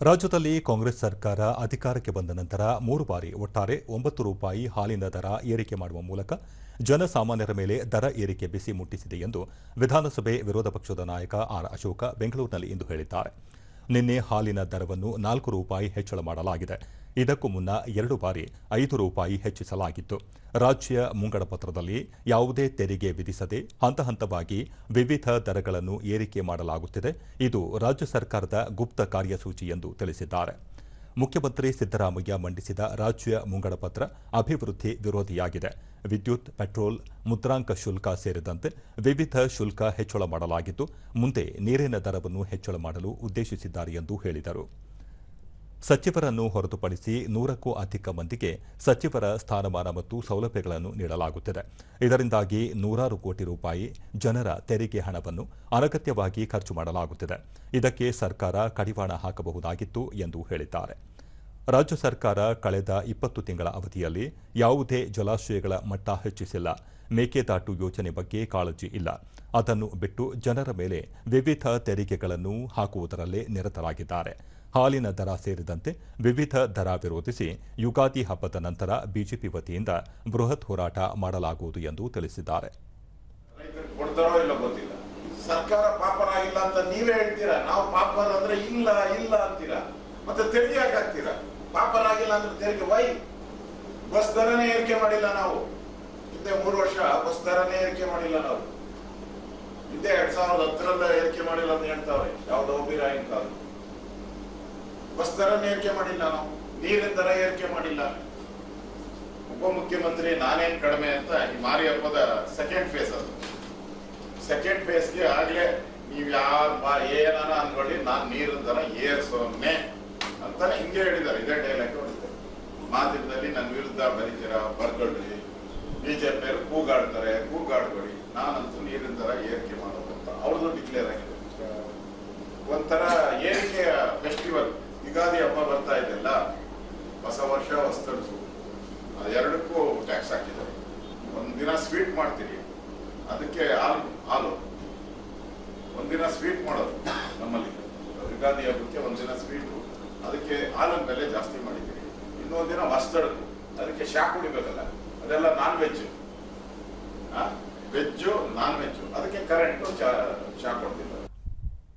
ರಾಜ್ಯದಲ್ಲಿ ಕಾಂಗ್ರೆಸ್ ಸರ್ಕಾರ ಅಧಿಕಾರಕ್ಕೆ ಬಂದ ನಂತರ ಮೂರು ಬಾರಿ ಒಟ್ಟಾರೆ ಒಂಬತ್ತು ರೂಪಾಯಿ ಹಾಲಿನ ದರ ಏರಿಕೆ ಮಾಡುವ ಮೂಲಕ ಜನಸಾಮಾನ್ಯರ ಮೇಲೆ ದರ ಏರಿಕೆ ಬಿಸಿ ಮುಟ್ಟಿಸಿದೆ ಎಂದು ವಿಧಾನಸಭೆ ವಿರೋಧ ಪಕ್ಷದ ನಾಯಕ ಆರ್ ಅಶೋಕ ಬೆಂಗಳೂರಿನಲ್ಲಿ ಇಂದು ಹೇಳಿದ್ದಾರೆ. ನಿನ್ನೆ ಹಾಲಿನ ದರವನ್ನು ನಾಲ್ಕು ರೂಪಾಯಿ ಹೆಚ್ಚಳ ಮಾಡಲಾಗಿದೆ. ಇದಕ್ಕೂ ಮುನ್ನ ಎರಡು ಬಾರಿ ಐದು ರೂಪಾಯಿ ಹೆಚ್ಚಿಸಲಾಗಿತ್ತು. ರಾಜ್ಯ ಮುಂಗಡಪತ್ರದಲ್ಲಿ ಯಾವುದೇ ತೆರಿಗೆ ವಿಧಿಸದೆ ಹಂತ ಹಂತವಾಗಿ ವಿವಿಧ ದರಗಳನ್ನು ಏರಿಕೆ ಮಾಡಲಾಗುತ್ತಿದೆ. ಇದು ರಾಜ್ಯ ಸರ್ಕಾರದ ಗುಪ್ತ ಕಾರ್ಯಸೂಚಿ ಎಂದು ತಿಳಿಸಿದ್ದಾರೆ. ಮುಖ್ಯಮಂತ್ರಿ ಸಿದ್ದರಾಮಯ್ಯ ಮಂಡಿಸಿದ ರಾಜ್ಯ ಮುಂಗಡಪತ್ರ ಅಭಿವೃದ್ಧಿ ವಿರೋಧಿಯಾಗಿದೆ. ವಿದ್ಯುತ್, ಪೆಟ್ರೋಲ್, ಮುದ್ರಾಂಕ ಶುಲ್ಕ ಸೇರಿದಂತೆ ವಿವಿಧ ಶುಲ್ಕ ಹೆಚ್ಚಳ ಮಾಡಲಾಗಿದ್ದು, ಮುಂದೆ ನೀರಿನ ದರವನ್ನು ಹೆಚ್ಚಳ ಮಾಡಲು ಉದ್ದೇಶಿಸಿದ್ದಾರೆ ಎಂದು ಹೇಳಿದರು. ಸಚಿವರನ್ನು ಹೊರತುಪಡಿಸಿ ನೂರಕ್ಕೂ ಅಧಿಕ ಮಂದಿಗೆ ಸಚಿವರ ಸ್ಥಾನಮಾನ ಮತ್ತು ಸೌಲಭ್ಯಗಳನ್ನು ನೀಡಲಾಗುತ್ತಿದೆ. ಇದರಿಂದಾಗಿ ನೂರಾರು ಕೋಟಿ ರೂಪಾಯಿ ಜನರ ತೆರಿಗೆ ಹಣವನ್ನು ಅನಗತ್ಯವಾಗಿ ಖರ್ಚು ಮಾಡಲಾಗುತ್ತಿದೆ. ಇದಕ್ಕೆ ಸರ್ಕಾರ ಕಡಿವಾಣ ಹಾಕಬಹುದಾಗಿತ್ತು ಎಂದು ಹೇಳಿದ್ದಾರೆ. ರಾಜ್ಯ ಸರ್ಕಾರ ಕಳೆದ ಇಪ್ಪತ್ತು ತಿಂಗಳ ಅವಧಿಯಲ್ಲಿ ಯಾವುದೇ ಜಲಾಶಯಗಳ ಮಟ್ಟ ಹೆಚ್ಚಿಸಿಲ್ಲ. ಮೇಕೆದಾಟು ಯೋಜನೆ ಬಗ್ಗೆ ಕಾಳಜಿ ಇಲ್ಲ. ಅದನ್ನು ಬಿಟ್ಟು ಜನರ ಮೇಲೆ ವಿವಿಧ ತೆರಿಗೆಗಳನ್ನು ಹಾಕುವುದರಲ್ಲೇ ನಿರತರಾಗಿದ್ದಾರೆ. ಹಾಲಿನ ದರ ಸೇರಿದಂತೆ ವಿವಿಧ ದರ ವಿರೋಧಿಸಿ ಯುಗಾದಿ ಹಬ್ಬದ ನಂತರ ಬಿಜೆಪಿ ವತಿಯಿಂದ ಬೃಹತ್ ಹೋರಾಟ ಮಾಡಲಾಗುವುದು ಎಂದು ತಿಳಿಸಿದ್ದಾರೆ. ಸರ್ಕಾರ ಪಾಪರ ಇಲ್ಲ ಅಂತ ನೀವೇ ಹೇಳ್ತೀರಾ? ನಾವು ಪಾಪರ ಅಂದ್ರೆ ಇಲ್ಲ ಇಲ್ಲ ಅಂತೀರಾ? ಮತ್ತೆ ತೆರಿಗೆ ಹಾಕ್ತೀರಾ? ಪಾಪರ ಆಗಿಲ್ಲ ಅಂದ್ರೆ ತೆರಿಗೆ ವೈ? ಬಸ್ ದರನೇ ಏರಿಕೆ ಮಾಡಿಲ್ಲ ನಾವು. ಹಿಂದೆ ಮೂರು ವರ್ಷ ಬಸ್ ದರನೇ ಏರಿಕೆ ಮಾಡಿಲ್ಲ ನಾವು. ಹಿಂದೆ ಎರಡ್ ಸಾವಿರದ ಹತ್ತರಲ್ಲ ಏರಿಕೆ ಮಾಡಿಲ್ಲ ಅಂತ ಹೇಳ್ತಾವ್ರೆ. ಯಾವ್ದೋ ಬಿರಾಯಿನ ಕಾಲ ಬಸ್ ದರನ್ನು ಏರಿಕೆ ಮಾಡಿಲ್ಲ ನಾವು, ನೀರಿನ ದರ ಏರಿಕೆ ಮಾಡಿಲ್ಲ. ಉಪಮುಖ್ಯಮಂತ್ರಿ ನಾನೇನ್ ಕಡಿಮೆ ಅಂತ ಈ ಮಾರಿ ಹಬ್ಬದ ಸೆಕೆಂಡ್ ಫೇಸ್ ಅದು ಸೆಕೆಂಡ್ ಫೇಸ್ಗೆ ಆಗ್ಲೇ ನೀವ್ ಯಾರ ಬಾ, ಏನಾನ ಅನ್ಕೊಳ್ಳಿ, ನಾನ್ ನೀರಿನ ದರ ಏರ್ಸೋನೆ ಅಂತಾನೆ ಹಿಂಗೆ ಹೇಳಿದ್ದಾರೆ. ಇದೇ ಡೈಲಾಗ್ ಹೊಡಿತಾರೆ ಮಾಧ್ಯಮದಲ್ಲಿ ನನ್ನ ವಿರುದ್ಧ ಬರೀತೀರಾ, ಬರ್ಕೊಳ್ರಿ. ಬಿಜೆಪಿ ಕೂಗಾಡ್ತಾರೆ ಕೂಗಾಡ್ಕೊಳ್ಳಿ ನಾನಂತೂ ನೀರಿನ ದರ ಏರಿಕೆ ಮಾಡೋದು ಅಂತ ಅವ್ರದ್ದು ಡಿಕ್ಲೇರ್ ಆಗಿದೆ. ಒಂಥರ ಬರ್ತಾ ಇದೆಯಲ್ಲ? ಹೊಸ ವರ್ಷ ಹೊಸ್ತಡ್ತು ಎರಡಕ್ಕೂ ಟ್ಯಾಕ್ಸ್ ಹಾಕಿದ್ದಾರೆ. ಒಂದಿನ ಸ್ವೀಟ್ ಮಾಡ್ತೀರಿ. ಅದಕ್ಕೆ ಹಾಲು ಹಾಲು. ಒಂದಿನ ಸ್ವೀಟ್ ಮಾಡೋದು ನಮ್ಮಲ್ಲಿ. ಯುಗಾದಿ ಹಬ್ಬಕ್ಕೆ ಒಂದಿನ ಸ್ವೀಟು ಅದಕ್ಕೆ ಹಾಲಿನ ಬೆಲೆ ಜಾಸ್ತಿ ಮಾಡಿದ್ದೀರಿ. ಇನ್ನೊಂದಿನ ಮಸ್ತಡ್ಕು ಅದಕ್ಕೆ ಶಾಕ್ ಕುಡಿಬೇಕಲ್ಲ? ಅದೆಲ್ಲ non veg veg non veg ಅದಕ್ಕೆ ಕರೆಂಟು ಚಾ ಶಾಕ್ ಕೊಡ್ತಿಲ್ಲ